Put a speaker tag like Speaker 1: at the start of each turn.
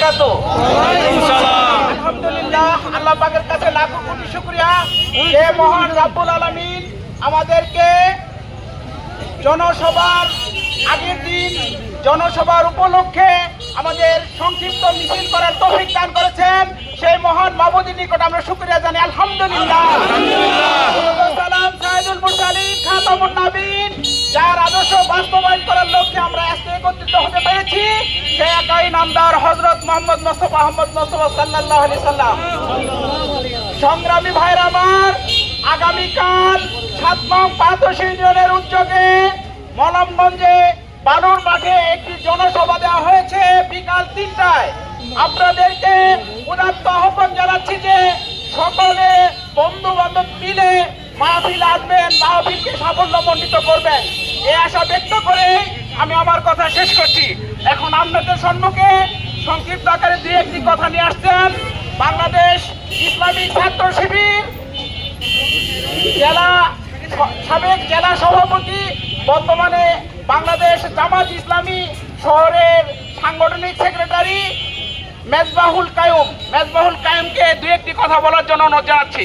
Speaker 1: বারাকাতুহু আলহামদুলিল্লাহ আল্লাহ পাকের কাছে লাখো কোটি শুকরিয়া। যে মহান রাব্বুল আলামিন আমাদেরকে জনসভার আগের দিন জনসভার উপলক্ষে আমাদের সংক্ষিপ্ত মিছিল করার তৌফিক দান করেছেন। সেই মহান মাবুদির নিকট আমরা শুকরিয়া জানি আলহামদুলিল্লাহ। মুরসালিন খাতামুন নবীন যার আদর্শ বাস্তবায়ন করার লক্ষ্যে আমরা আজকে একত্রিত হতে পেরেছি, সে একাই নামদার হযরত মোহাম্মদ মোস্তফা আহমদ মোস্তফা সাল্লাল্লাহু আলাইহি সাল্লাম। সংগ্রামী ভাইরা আমার, আগামীকাল সাত নং পাঁচশো ইউনিয়নের উদ্যোগে মলমগঞ্জে বালুর মাঠে একটি জনসভা দেওয়া হয়েছে বিকাল তিনটায়। আপনাদেরকে উদাত্ত আহ্বান জানাচ্ছি যে সকলে বন্ধু বান্ধব মিলে মাহফিল আসবেন মাহফিলকে সাফল্যমণ্ডিত করবেন এই আশা ব্যক্ত করে আমি আমার কথা শেষ করছি। এখন আপনাদের সম্মুখে সংক্ষিপ্ত আকারে দুই একটি কথা নিয়ে আসছেন। বাংলাদেশ ইসলামী ছাত্র শিবির জেলা সাবেক জেলা সভাপতি, বর্তমানে বাংলাদেশ জামাত ইসলামী শহরের সাংগঠনিক সেক্রেটারি মেজবাহুল কায়ুম। মেজবাহুল কায়ুমকে দু একটি কথা বলার জন্য অনুরোধ জানাচ্ছি।